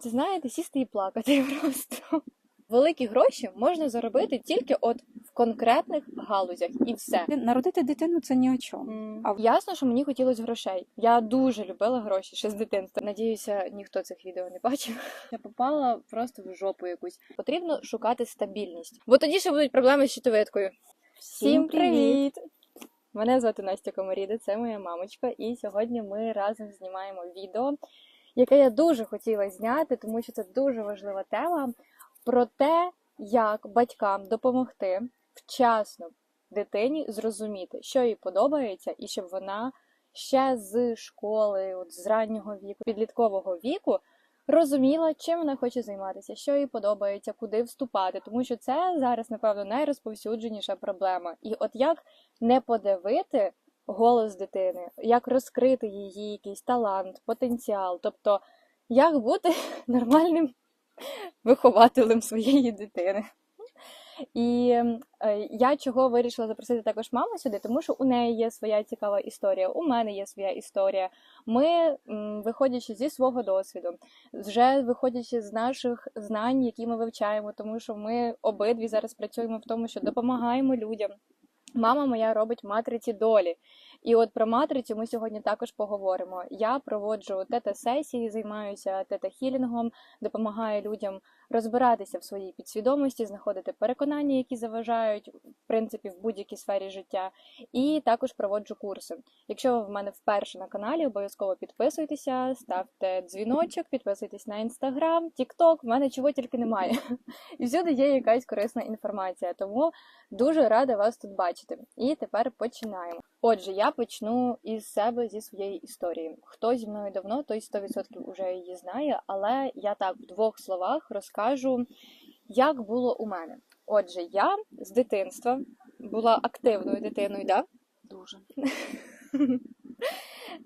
Це знаєте, сісти і плакати просто. Великі гроші можна заробити тільки от в конкретних галузях, і все. Народити дитину це ні о чому. М, А- Ясно, що мені хотілося грошей. Я дуже любила гроші ще з дитинства. Надіюся, ніхто цих відео не бачив. Я попала просто в жопу якусь. Потрібно шукати стабільність, бо тоді ще будуть проблеми з щитовидкою. Всім привіт! Мене звати Настя Комаріда, це моя мамочка, і сьогодні ми разом знімаємо відео, яке я дуже хотіла зняти, тому що це дуже важлива тема про те, як батькам допомогти вчасно дитині зрозуміти, що їй подобається, і щоб вона ще з школи, от з раннього віку, підліткового віку. Розуміла, чим вона хоче займатися, що їй подобається, куди вступати, тому що це зараз, напевно, найрозповсюдженіша проблема. І от як не подавити голос дитини, як розкрити її якийсь талант, потенціал, тобто як бути нормальним вихователем своєї дитини. І е, я чого вирішила запросити також маму сюди, тому що у неї є своя цікава історія, у мене є своя історія. Ми, виходячи зі свого досвіду, вже виходячи з наших знань, які ми вивчаємо, тому що ми обидві зараз працюємо в тому, що допомагаємо людям. Мама моя робить матриці долі. І от про матрицю ми сьогодні також поговоримо. Я проводжу тета-сесії, займаюся тета-хілінгом, допомагаю людям розбиратися в своїй підсвідомості, знаходити переконання, які заважають в принципі в будь-якій сфері життя, і також проводжу курси. Якщо ви в мене вперше на каналі, обов'язково підписуйтеся, ставте дзвіночок, підписуйтесь на інстаграм, тікток. В мене чого тільки немає. І всюди є якась корисна інформація. Тому дуже рада вас тут бачити. І тепер починаємо. Отже, я почну із себе зі своєї історії. Хто зі мною давно, той 100% уже її знає, але я так в двох словах розкажу, як було у мене. Отже, я з дитинства була активною дитиною, да? Дуже.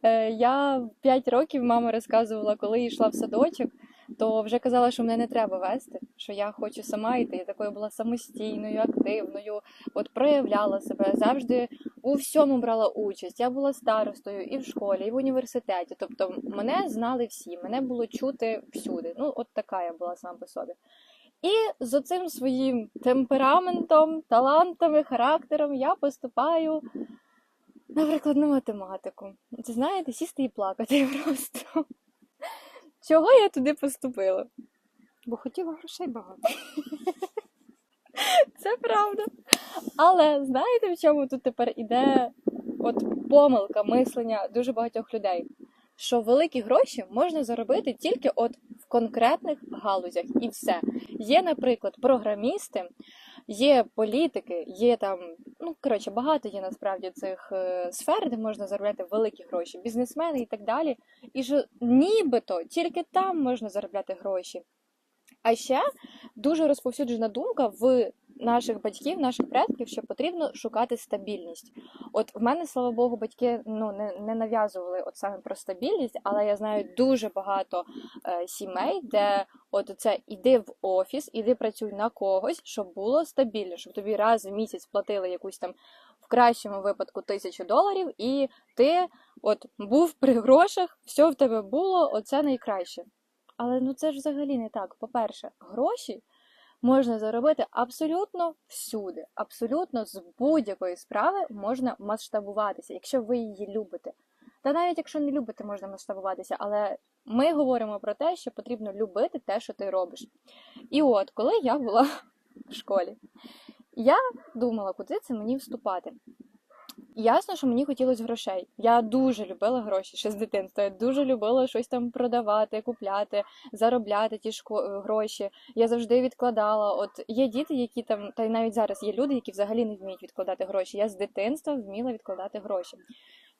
Е, Я в 5 років мама розказувала, коли йшла в садочок, то вже казала, що мене не треба вести, що я хочу сама йти. Я такою була самостійною, активною, от проявляла себе завжди у всьому брала участь. Я була старостою і в школі, і в університеті. Тобто мене знали всі, мене було чути всюди. Ну, от така я була сама по собі. І з оцим своїм темпераментом, талантами, характером я поступаю на прикладну математику. Це знаєте, сісти і плакати просто. Чого я туди поступила? Бо хотіла грошей багато. Це правда. Але знаєте, в чому тут тепер іде от помилка мислення дуже багатьох людей? Що великі гроші можна заробити тільки от в конкретних галузях, і все. Є, наприклад, програмісти, є політики, є там, ну коротше, багато є насправді цих е, сфер, де можна заробляти великі гроші, бізнесмени і так далі. І що нібито тільки там можна заробляти гроші. А ще дуже розповсюджена думка в наших батьків, наших предків, що потрібно шукати стабільність. От в мене, слава Богу, батьки ну не, не нав'язували от саме про стабільність, але я знаю дуже багато е, сімей, де от це іди в офіс, іди працюй на когось, щоб було стабільно, щоб тобі раз в місяць платили якусь там в кращому випадку тисячу доларів, і ти от був при грошах, все в тебе було, оце найкраще. Але ну це ж взагалі не так. По-перше, гроші можна заробити абсолютно всюди, абсолютно з будь-якої справи можна масштабуватися, якщо ви її любите. Та навіть якщо не любите, можна масштабуватися, але ми говоримо про те, що потрібно любити те, що ти робиш. І от, коли я була в школі, я думала, куди це мені вступати. Ясно, що мені хотілося грошей. Я дуже любила гроші ще з дитинства. Я дуже любила щось там продавати, купляти, заробляти ті шко- гроші. Я завжди відкладала. От є діти, які там, та й навіть зараз є люди, які взагалі не вміють відкладати гроші. Я з дитинства вміла відкладати гроші.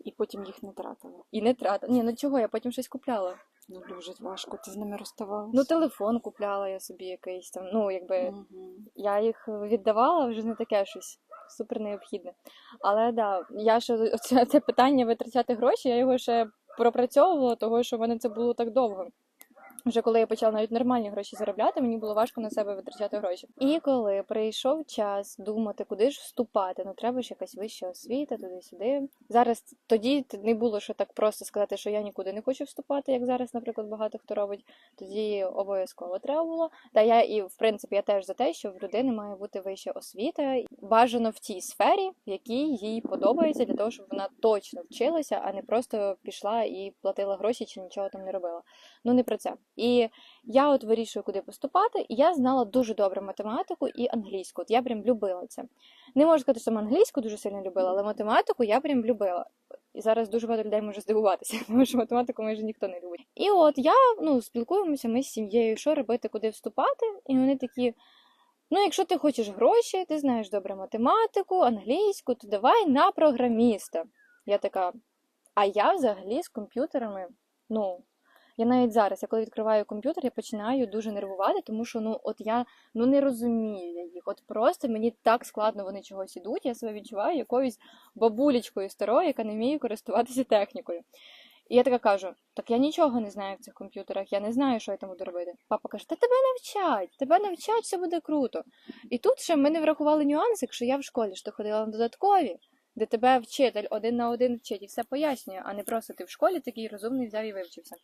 І потім їх не тратила. І не тратила. Ні, ну чого, я потім щось купляла. Ну дуже важко. Ти з ними розставалася. Ну, телефон купляла я собі якийсь там. Ну, якби Мгм. я їх віддавала вже не таке щось супер необхідне. Але да, я ще це питання витрачати гроші, я його ще пропрацьовувала, того що в мене це було так довго. Вже коли я почала навіть нормальні гроші заробляти, мені було важко на себе витрачати гроші. І коли прийшов час думати, куди ж вступати, ну треба ж якась вища освіта, туди-сюди. Зараз тоді не було що так просто сказати, що я нікуди не хочу вступати, як зараз, наприклад, багато хто робить. Тоді обов'язково треба було. Та я і в принципі я теж за те, що в людини має бути вища освіта, бажано в тій сфері, в якій їй подобається, для того, щоб вона точно вчилася, а не просто пішла і платила гроші чи нічого там не робила. Ну не про це. І я от вирішую, куди поступати, і я знала дуже добре математику і англійську. От я прям любила це. Не можу сказати, що саме англійську дуже сильно любила, але математику я прям любила. І зараз дуже багато людей може здивуватися, тому що математику майже ніхто не любить. І от я ну спілкуємося ми з сім'єю, що робити, куди вступати, і вони такі. Ну, якщо ти хочеш гроші, ти знаєш добре математику, англійську, то давай на програміста. Я така. А я взагалі з комп'ютерами, ну, я навіть зараз, я коли відкриваю комп'ютер, я починаю дуже нервувати, тому що ну от я ну не розумію я їх. От просто мені так складно вони чогось ідуть. Я себе відчуваю якоюсь бабулечкою старою, яка не вміє користуватися технікою. І я така кажу: так я нічого не знаю в цих комп'ютерах, я не знаю, що я там буду робити. Папа каже: Та тебе навчать, тебе навчать, все буде круто. І тут ще ми не врахували нюанси, якщо я в школі що ходила на додаткові, де тебе вчитель один на один вчить і все пояснює, а не просто ти в школі такий розумний взяв і вивчився.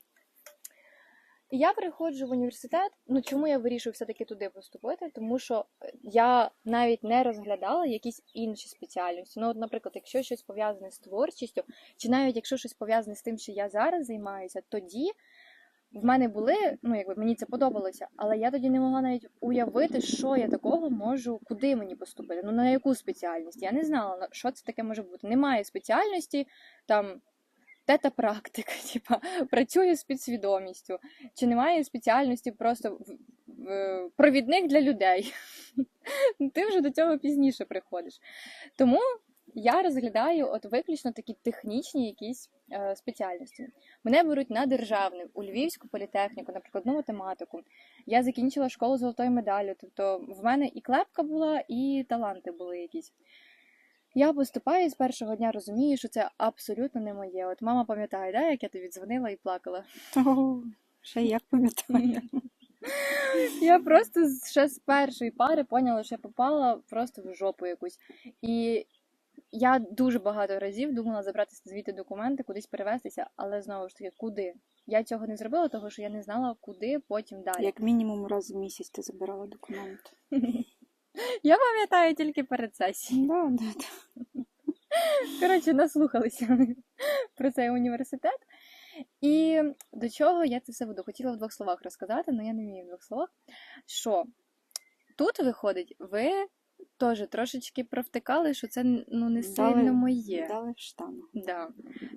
Я приходжу в університет. Ну чому я вирішую все-таки туди поступити? Тому що е, я навіть не розглядала якісь інші спеціальності. Ну, от, наприклад, якщо щось пов'язане з творчістю, чи навіть якщо щось пов'язане з тим, що я зараз займаюся, тоді в мене були, ну якби мені це подобалося, але я тоді не могла навіть уявити, що я такого можу, куди мені поступити. Ну на яку спеціальність. Я не знала, на- що це таке може бути. Немає спеціальності там. Тета практика, типа працюю з підсвідомістю, чи немає спеціальності просто в- провідник для людей. Ти вже до цього пізніше приходиш. Тому я розглядаю от виключно такі технічні якісь е, спеціальності. Мене беруть на державне у Львівську політехніку, на прикладну математику. Я закінчила школу золотою медаллю. Тобто в мене і клепка була, і таланти були якісь. Я поступаю і з першого дня розумію, що це абсолютно не моє. От мама пам'ятає, да, як я тобі дзвонила і плакала. О, ще як пам'ятаю. Я просто ще з першої пари поняла, що я попала просто в жопу якусь. І я дуже багато разів думала забрати звідти документи, кудись перевестися, але знову ж таки, куди? Я цього не зробила, тому що я не знала, куди потім далі. Як мінімум раз в місяць ти забирала документ. Я пам'ятаю тільки перед сесією. Да, да, да. Коротше, наслухалися про цей університет. І до чого я це все буду? Хотіла в двох словах розказати, але я не вмію в двох словах. Що тут виходить, ви теж трошечки провтикали, що це ну, не Дали- сильно моє. Дали в штану. Да.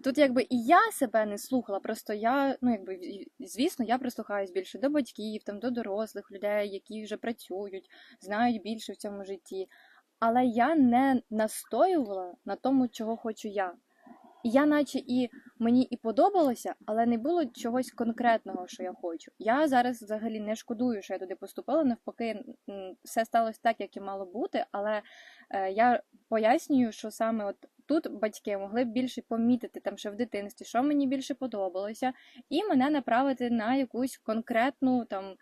Тут якби і я себе не слухала, просто я, ну якби звісно, я прислухаюсь більше до батьків, там до дорослих людей, які вже працюють, знають більше в цьому житті. Але я не настоювала на тому, чого хочу я. Я, наче і мені і подобалося, але не було чогось конкретного, що я хочу. Я зараз взагалі не шкодую, що я туди поступила. Навпаки, все сталося так, як і мало бути. Але е, я пояснюю, що саме от тут батьки могли б більше помітити там ще в дитинстві, що мені більше подобалося, і мене направити на якусь конкретну там.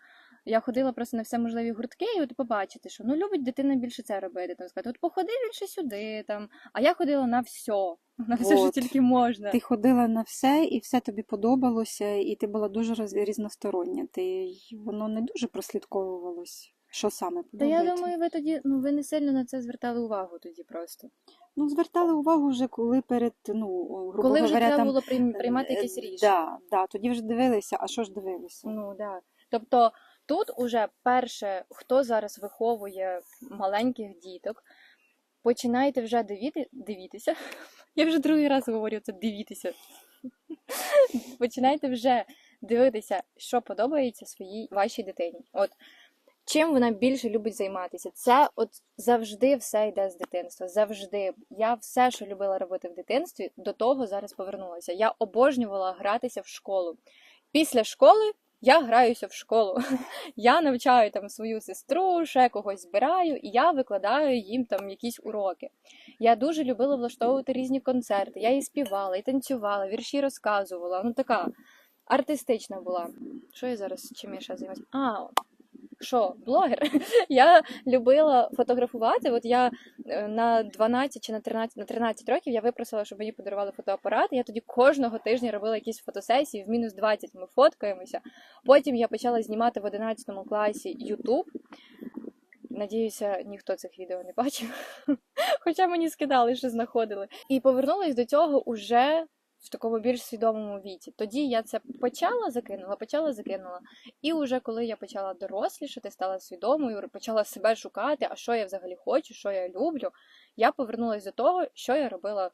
Я ходила просто на все можливі гуртки, і от побачити, що ну любить дитина більше це робити. Там сказати, от походи більше сюди, там. А я ходила на все, на все, що Вот. тільки можна. Ти ходила на все, і все тобі подобалося, і ти була дуже роз- різностороння. Ти й- воно не дуже прослідковувалось, що саме Та я думаю, ви тоді ну ви не сильно на це звертали увагу тоді просто. Ну, звертали увагу вже коли перед, ну, грубо Коли вже говоря, треба там, було прийм- приймати е, якесь рішення. Да, да, тоді вже дивилися, а що ж дивилися? Ну да. Тобто тут уже перше, хто зараз виховує маленьких діток, починайте вже дивіти, дивітися. Я вже другий раз говорю це дивітися. Починайте вже дивитися, що подобається своїй вашій дитині. От чим вона більше любить займатися. Це от завжди все йде з дитинства. Завжди. Я все, що любила робити в дитинстві, до того зараз повернулася. Я обожнювала гратися в школу. Після школи я граюся в школу. Я навчаю там свою сестру, ще когось збираю, і я викладаю їм там якісь уроки. Я дуже любила влаштовувати різні концерти. Я і співала, і танцювала, вірші розказувала. Ну така артистична була. Що я зараз чим я ще займаюся? А, що, блогер? Я любила фотографувати. От я е, на 12 чи на 13, на 13 років я випросила, щоб мені подарували фотоапарат. Я тоді кожного тижня робила якісь фотосесії, в мінус 20 ми фоткаємося. Потім я почала знімати в 11 класі YouTube. Надіюся, ніхто цих відео не бачив. Хоча мені скидали, що знаходили. І повернулась до цього уже в такому більш свідомому віці. Тоді я це почала закинула, почала закинула. І уже коли я почала дорослішати, стала свідомою, почала себе шукати, а що я взагалі хочу, що я люблю, я повернулася до того, що я робила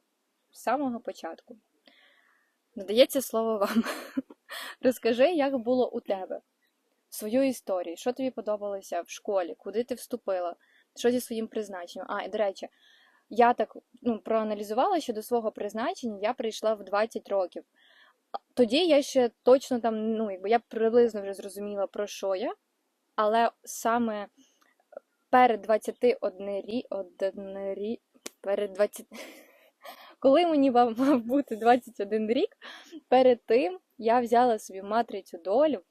з самого початку. Надається слово вам. Розкажи, як було у тебе, свою історію, що тобі подобалося в школі, куди ти вступила, що зі своїм призначенням. А, і до речі, я так ну, проаналізувала, що до свого призначення я прийшла в 20 років. Тоді я ще точно там, ну, якби я приблизно вже зрозуміла, про що я, але саме перед 21 рі, рі, перед 20... Коли мені мав бути 21 рік, перед тим я взяла собі матрицю долю,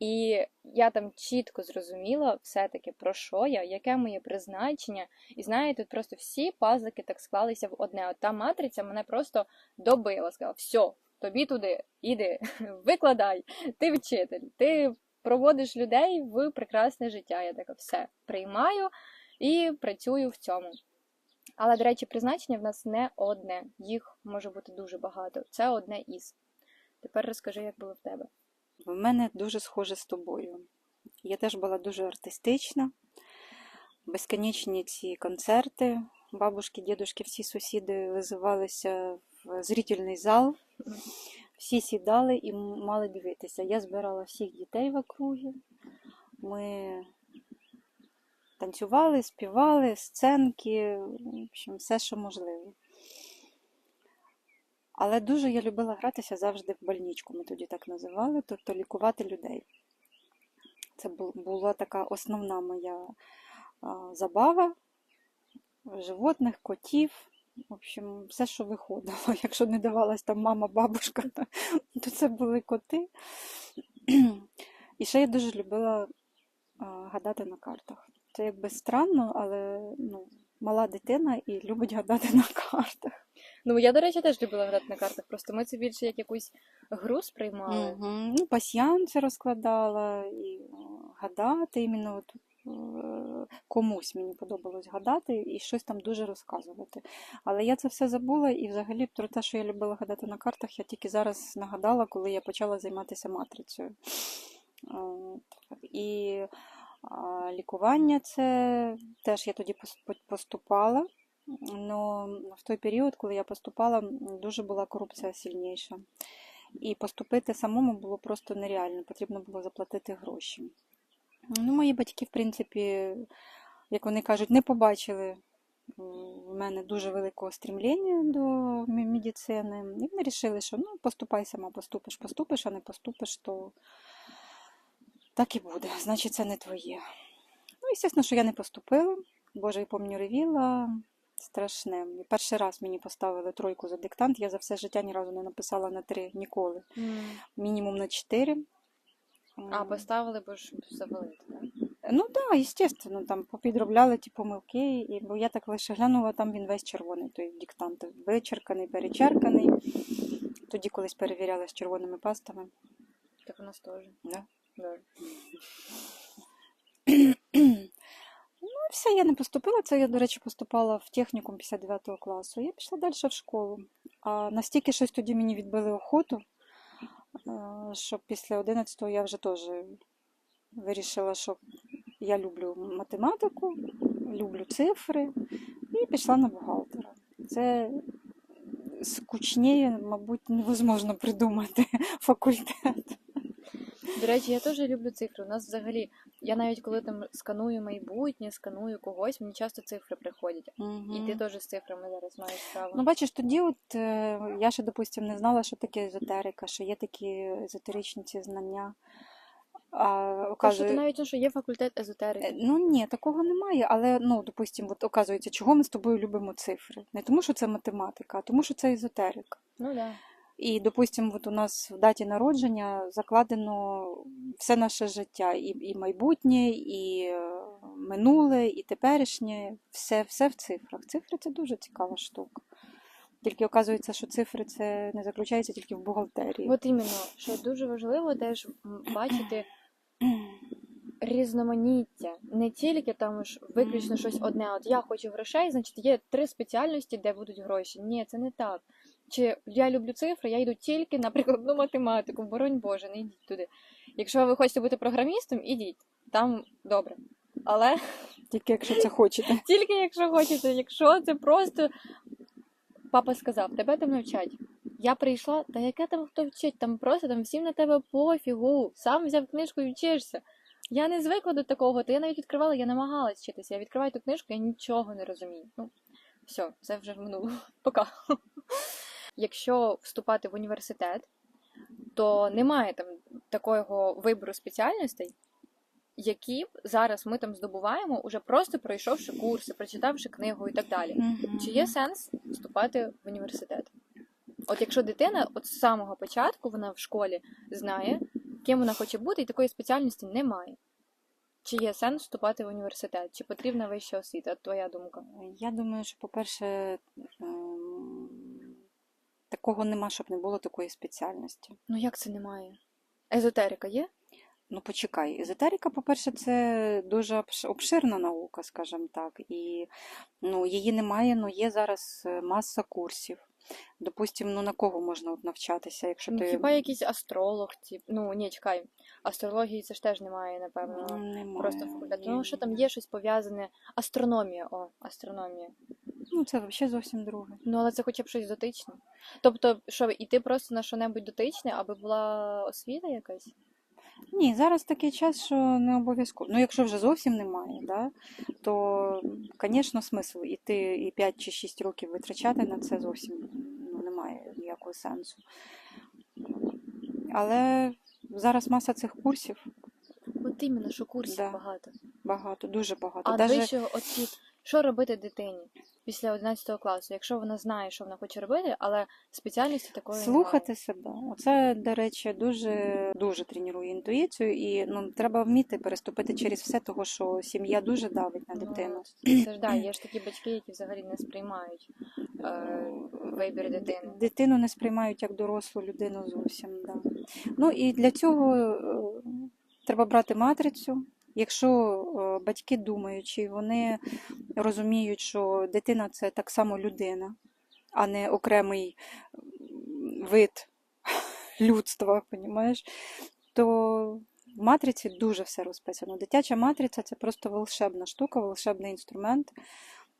і я там чітко зрозуміла все-таки про що я, яке моє призначення. І знаєте, тут просто всі пазлики так склалися в одне. От та матриця мене просто добила, сказала: все, тобі туди, іди, викладай, ти вчитель, ти проводиш людей в прекрасне життя. Я така все приймаю і працюю в цьому. Але, до речі, призначення в нас не одне, їх може бути дуже багато. Це одне із. Тепер розкажи, як було в тебе. В мене дуже схоже з тобою. Я теж була дуже артистична, безконечні ці концерти. Бабушки, дідушки, всі сусіди визивалися в зрительний зал. Всі сідали і мали дивитися. Я збирала всіх дітей в округі. Ми танцювали, співали, сценки, в общем, все, що можливо. Але дуже я любила гратися завжди в больничку, ми тоді так називали, тобто лікувати людей. Це була така основна моя забава животних, котів. В общем, все, що виходило. Якщо не давалась там мама, бабушка, то це були коти. І ще я дуже любила гадати на картах. Це якби странно, але ну, мала дитина і любить гадати на картах. Ну, я, до речі, теж любила грати на картах, просто ми це більше як якусь гру сприймали. Мгм. Ну, пасьянси розкладала і гадати. Іменно от, е, комусь мені подобалось гадати і щось там дуже розказувати. Але я це все забула, і взагалі про те, що я любила гадати на картах, я тільки зараз нагадала, коли я почала займатися матрицею. І лікування це теж я тоді поступала. Но в той період, коли я поступала, дуже була корупція сильніша. І поступити самому було просто нереально, потрібно було заплатити гроші. Ну, мої батьки, в принципі, як вони кажуть, не побачили в мене дуже великого стрімління до медицини. І вони вирішили, що ну, поступай сама, поступиш, поступиш, а не поступиш, то так і буде. Значить, це не твоє. Ну, звісно, що я не поступила. Боже, я пам'ятаю, ревіла. Страшне. Перший раз мені поставили тройку за диктант. Я за все життя ні разу не написала на три ніколи. Мінімум на чотири. А, поставили, бо ж завалити, так? Ну так, да, звісно, там попідробляли ті помилки, і, бо я так лише глянула, там він весь червоний, той диктант. Вичерканий, перечерканий. Тоді колись перевіряла з червоними пастами. Так у нас теж. Да. Да. Все, я не поступила. Це я, до речі, поступала в технікум 59 класу. Я пішла далі в школу. А настільки щось тоді мені відбили охоту, е, що після 11-го я вже теж вирішила, що я люблю математику, люблю цифри, і пішла на бухгалтера. Це скучніше, мабуть, невозможно придумати факультет. До речі, я теж люблю цифри. У нас взагалі, я навіть коли там сканую майбутнє, сканую когось, мені часто цифри приходять. І ти теж з цифрами зараз маєш справу. Ну, бачиш, тоді от е, я ще, допустим, не знала, що таке езотерика, що є такі езотеричні ці знання. А, Кажу, ти навіть ну, що є факультет Е, езотерики. Ну ні, такого немає, але ну, допустим, от оказується, чого ми з тобою любимо цифри. Не тому, що це математика, а тому, що це езотерика. Ну да. І, допустимо, от у нас в даті народження закладено все наше життя, і, і майбутнє, і е, минуле, і теперішнє, все, все в цифрах. Цифри це дуже цікава штука. Тільки оказується, що цифри це не заключається тільки в бухгалтерії. От іменно, що дуже важливо теж бачити різноманіття, не тільки там ж виключно щось одне. От я хочу грошей, значить є три спеціальності, де будуть гроші. Ні, це не так. Чи я люблю цифри, я йду тільки на прикладну математику, боронь Боже, не йдіть туди. Якщо ви хочете бути програмістом, ідіть, там добре. Але Тільки якщо це хочете. тільки якщо хочете, якщо це просто папа сказав, тебе там навчать. Я прийшла, та яке там хто вчить? Там просто там всім на тебе пофігу. Сам взяв книжку і вчишся. Я не звикла до такого, то я навіть відкривала, я намагалась вчитися. Я відкриваю ту книжку, я нічого не розумію. Ну, все, це вже в минулому. Пока. Якщо вступати в університет, то немає там такого вибору спеціальностей, які б зараз ми там здобуваємо, уже просто пройшовши курси, прочитавши книгу і так далі. Мгм. Чи є сенс вступати в університет? От якщо дитина от з самого початку вона в школі знає, ким вона хоче бути, і такої спеціальності немає. Чи є сенс вступати в університет? Чи потрібна вища освіта? Твоя думка? Я думаю, що, по-перше, ем, такого нема, щоб не було такої спеціальності. Ну як це немає? Езотерика є? Ну, почекай, езотерика, по-перше, це дуже обширна наука, скажімо так, і ну, її немає, але є зараз е, маса курсів. Допустимо, ну на кого можна от навчатися, якщо Ну, ти хіба якийсь астролог? Тип... Ну ні, чекай. Астрології це ж теж немає, напевно. Немає. Просто факультет. Ну що там є щось пов'язане? Астрономія, о, астрономія. Ну, це взагалі зовсім друге. Ну, але це хоча б щось дотичне. Тобто, що іти просто на що-небудь дотичне, аби була освіта якась? Ні, зараз такий час, що не обов'язково. Ну, якщо вже зовсім немає, да, то, звісно, смисл іти і 5 чи 6 років витрачати на це зовсім ну, немає ніякого сенсу. Але зараз маса цих курсів От іменно, що курсів Да. багато. багато, дуже багато. А Даже... вищого оці, що робити дитині після 11 класу, якщо вона знає, що вона хоче робити, але спеціальності такої Слухати себе. Оце, до речі, дуже дуже тренує інтуїцію, і ну треба вміти переступити через все, того що сім'я дуже давить на дитину. Ну, це ж да, є ж такі батьки, які взагалі не сприймають е, вибір дитини. Дитину не сприймають як дорослу людину зовсім. Да. Ну і для цього е, треба брати матрицю. Якщо е, батьки думаючи, вони розуміють, що дитина це так само людина, а не окремий вид людства, понімаєш, то в матриці дуже все розписано. Дитяча матриця це просто волшебна штука, волшебний інструмент.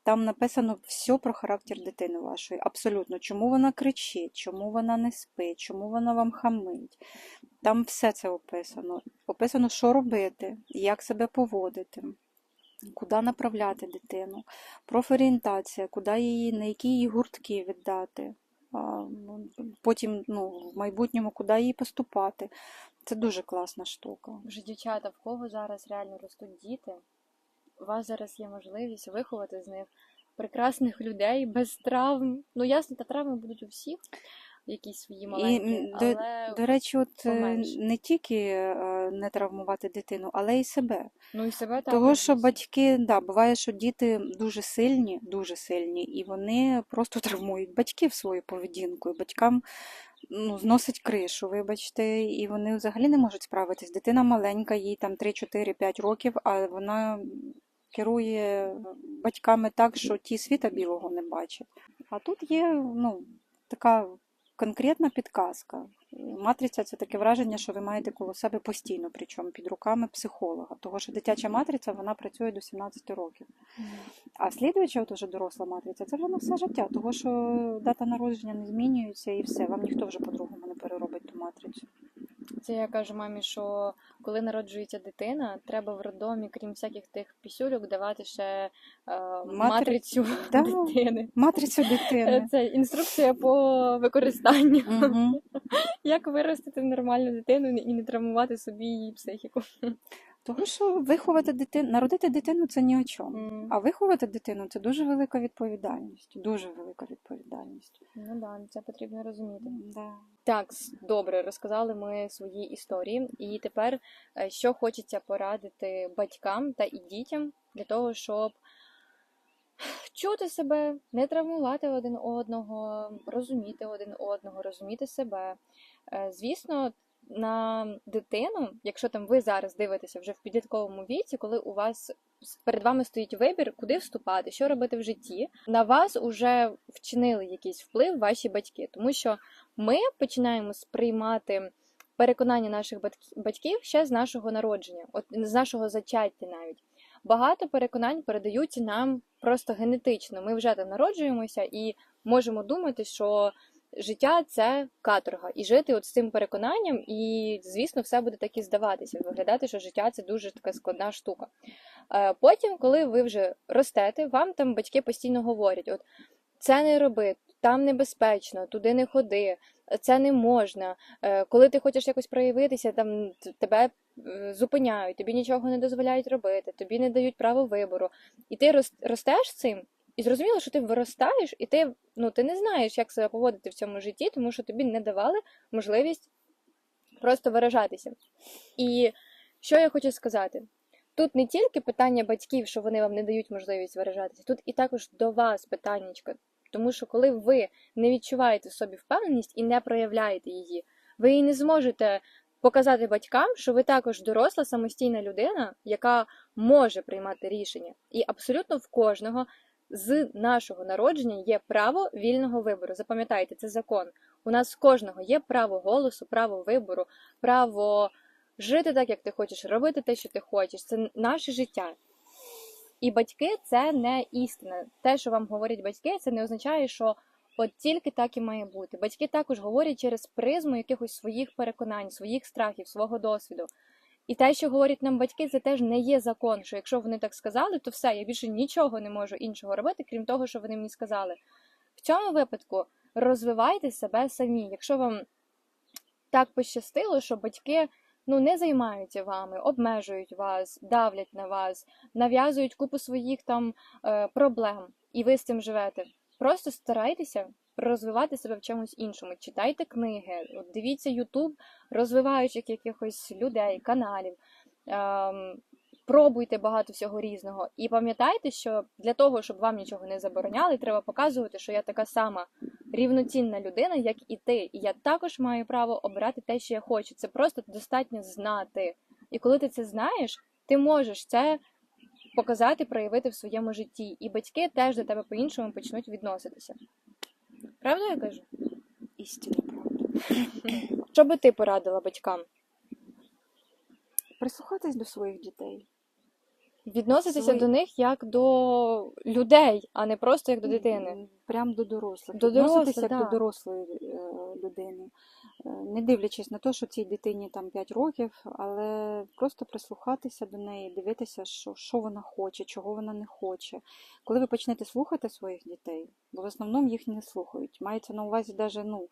Там написано все про характер дитини вашої. Абсолютно, чому вона кричить, чому вона не спить, чому вона вам хамить. Там все це описано. Описано, що робити, як себе поводити, куди направляти дитину, профорієнтація, куди її, на які її гуртки віддати. ну, Потім ну, в майбутньому, куди їй поступати. Це дуже класна штука. Вже дівчата, в кого зараз реально ростуть діти, у вас зараз є можливість виховати з них прекрасних людей без травм. Ну, ясно, та травми будуть у всіх, якісь свої маленькі, до- але До речі, от е, поменше. не тільки е, не травмувати дитину, але й себе. ну і себе. Того, що батьки, да, буває, що діти дуже сильні, дуже сильні, і вони просто травмують батьків своєю поведінкою. Батькам ну, зносить кришу, вибачте, і вони взагалі не можуть справитись. Дитина маленька, їй там 3-4-5 років, а вона керує батьками так, що ті світа білого не бачать. А тут є ну, така конкретна підказка. Матриця це таке враження, що ви маєте коло себе постійно, причому під руками психолога. Того що дитяча матриця вона працює до 17 років. А слідуюча, от уже доросла матриця, це вже на все життя, того що дата народження не змінюється і все. Вам ніхто вже по-другому не переробить ту матрицю. Це я кажу мамі, що коли народжується дитина, треба в роддомі, крім всяких тих пісюльок, давати ще е, матрицю Да. дитини. Матрицю Е, дитини. Це інструкція по використанню. Угу. Як виростити нормальну дитину і не травмувати собі її психіку. Тому що виховати дитину, народити дитину це ні о чому. М, А виховати дитину це дуже велика відповідальність. Дуже велика відповідальність. Ну да, це потрібно розуміти. Да. Так, добре, розказали ми свої історії, і тепер е, що хочеться порадити батькам та і дітям для того, щоб чути себе, не травмувати один одного, розуміти один одного, розуміти себе. Е, Звісно, на дитину, якщо там ви зараз дивитеся вже в підлітковому віці, коли у вас перед вами стоїть вибір, куди вступати, що робити в житті, на вас уже вчинили якийсь вплив ваші батьки, тому що ми починаємо сприймати переконання наших батьків ще з нашого народження, от з нашого зачаття навіть. Багато переконань передаються нам просто генетично. Ми вже там народжуємося і можемо думати, що життя це каторга, і жити от з цим переконанням, і звісно, все буде так і здаватися, виглядати, що життя це дуже така складна штука. Е, Потім, коли ви вже ростете, вам там батьки постійно говорять: от це не роби, там небезпечно, туди не ходи, це не можна. Е, Коли ти хочеш якось проявитися, там тебе зупиняють, тобі нічого не дозволяють робити, тобі не дають право вибору. І ти ростеш цим, і зрозуміло, що ти виростаєш, і ти, ну, ти не знаєш, як себе поводити в цьому житті, тому що тобі не давали можливість просто виражатися. І що я хочу сказати? Тут не тільки питання батьків, що вони вам не дають можливість виражатися, тут і також до вас питаннячко. Тому що коли ви не відчуваєте в собі впевненість і не проявляєте її, ви і не зможете показати батькам, що ви також доросла самостійна людина, яка може приймати рішення. І абсолютно в кожного з нашого народження є право вільного вибору. Запам'ятайте, це закон. У нас кожного є право голосу, право вибору, право жити так, як ти хочеш, робити те, що ти хочеш. Це наше життя. І батьки це не істина. Те, що вам говорять батьки, це не означає, що от тільки так і має бути. Батьки також говорять через призму якихось своїх переконань, своїх страхів, свого досвіду. І те, що говорять нам батьки, це теж не є закон. Що якщо вони так сказали, то все, я більше нічого не можу іншого робити, крім того, що вони мені сказали. В цьому випадку розвивайте себе самі. Якщо вам так пощастило, що батьки ну не займаються вами, обмежують вас, давлять на вас, нав'язують купу своїх там е, проблем, і ви з цим живете. Просто старайтеся розвивати себе в чомусь іншому. Читайте книги, дивіться Ютуб розвиваючих якихось людей, каналів. Ем, Пробуйте багато всього різного. І пам'ятайте, що для того, щоб вам нічого не забороняли, треба показувати, що я така сама рівноцінна людина, як і ти. І я також маю право обирати те, що я хочу. Це просто достатньо знати. І коли ти це знаєш, ти можеш це показати, проявити в своєму житті. І батьки теж до тебе по-іншому почнуть відноситися. Правда я кажу? Істинна правда. Що би ти порадила батькам? Прислухатись до своїх дітей. Відноситися Свої- до них як до людей, а не просто як до дитини. М, Прям до дорослих. До дорослих, як да. до дорослої е, людини. Е, Не дивлячись на те, що цій дитині там 5 років, але просто прислухатися до неї, дивитися, що, що вона хоче, чого вона не хоче. Коли ви почнете слухати своїх дітей, бо в основному їх не слухають. Мається на увазі навіть, ну,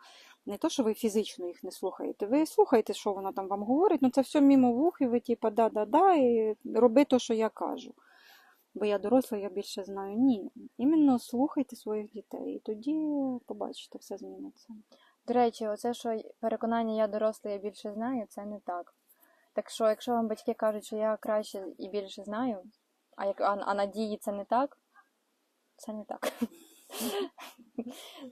не то, що ви фізично їх не слухаєте, ви слухаєте, що вона там вам говорить, ну це все мімо вух, і ви типа да-да-да, і роби те, що я кажу. Бо я доросла, я більше знаю. Ні. Іменно слухайте своїх дітей, і тоді побачите, все зміниться. До речі, оце, що переконання я доросла, я більше знаю, це не так. Так що, якщо вам батьки кажуть, що я краще і більше знаю, а як а, а надії це не так, це не так.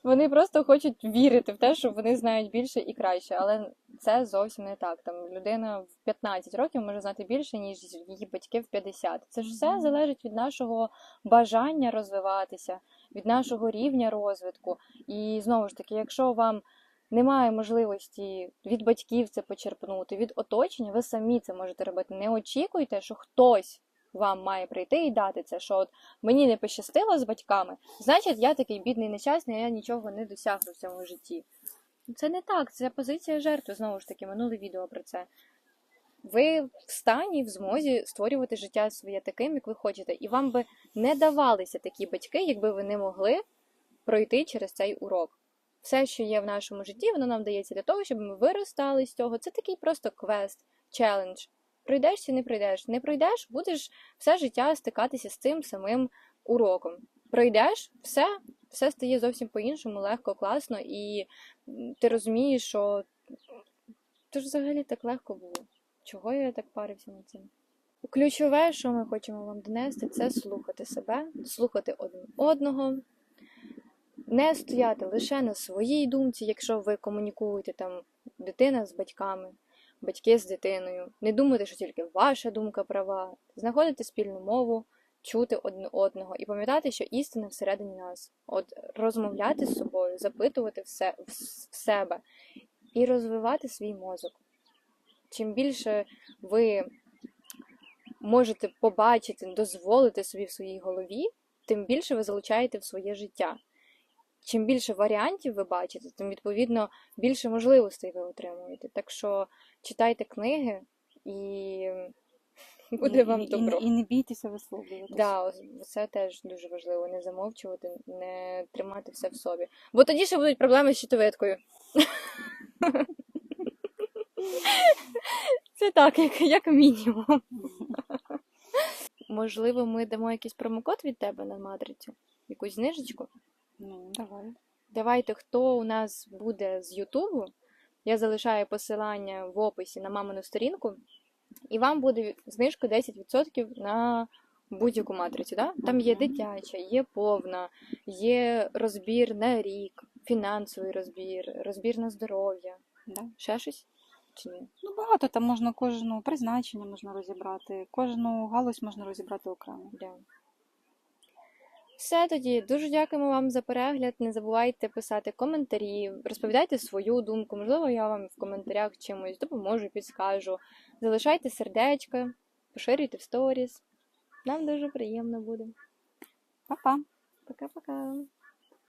Вони просто хочуть вірити в те, що вони знають більше і краще, але це зовсім не так. Там людина в 15 років може знати більше, ніж її батьки в 50. Це ж все залежить від нашого бажання розвиватися, від нашого рівня розвитку. І знову ж таки, якщо вам немає можливості від батьків це почерпнути, від оточення, ви самі це можете робити. Не очікуйте, що хтось вам має прийти і дати це, що от мені не пощастило з батьками, значить я такий бідний нещасний, я нічого не досягну в цьому житті. Це не так, це позиція жертви, знову ж таки, минуле відео про це. Ви в стані, в змозі створювати життя своє таким, як ви хочете, і вам би не давалися такі батьки, якби ви не могли пройти через цей урок. Все, що є в нашому житті, воно нам дається для того, щоб ми виростали з цього. Це такий просто квест, челендж. Пройдеш чи не пройдеш? Не пройдеш, будеш все життя стикатися з цим самим уроком. Пройдеш, все, все стає зовсім по-іншому, легко, класно, і ти розумієш, що то ж взагалі так легко було. Чого я так парився над цим? Ключове, що ми хочемо вам донести, це слухати себе, слухати один одного, не стояти лише на своїй думці, якщо ви комунікуєте там дитина з батьками, батьки з дитиною. Не думайте, що тільки ваша думка права, знаходити спільну мову, чути один одного і пам'ятати, що істина всередині нас. От розмовляти з собою, запитувати все в в себе і розвивати свій мозок. Чим більше ви можете побачити, дозволити собі в своїй голові, тим більше ви залучаєте в своє життя. Чим більше варіантів ви бачите, тим відповідно більше можливостей ви отримуєте. Так що читайте книги і буде І- вам добро. І, і не бійтеся висловлювати. Да, це теж дуже важливо. Не замовчувати, не тримати все в собі. Бо тоді ще будуть проблеми з щитовидкою. Це так, як, як мінімум. Можливо, ми дамо якийсь промокод від тебе на матрицю, якусь знижечку. Ну, давай. Давайте, хто у нас буде з Ютубу, я залишаю посилання в описі на мамину сторінку, і вам буде знижка 10% на будь-яку матрицю. Да? Там є дитяча, є повна, є розбір на рік, фінансовий розбір, розбір на здоров'я. Да. Ще щось? Чи ні? Ну, багато там можна кожну призначення можна розібрати, кожну галузь можна розібрати окремо. Да. Все тоді. Дуже дякуємо вам за перегляд. Не забувайте писати коментарі, розповідайте свою думку. Можливо, я вам в коментарях чимось допоможу, підскажу. Залишайте сердечка, поширюйте в сторіс. Нам дуже приємно буде. Па-па! Пока-пока.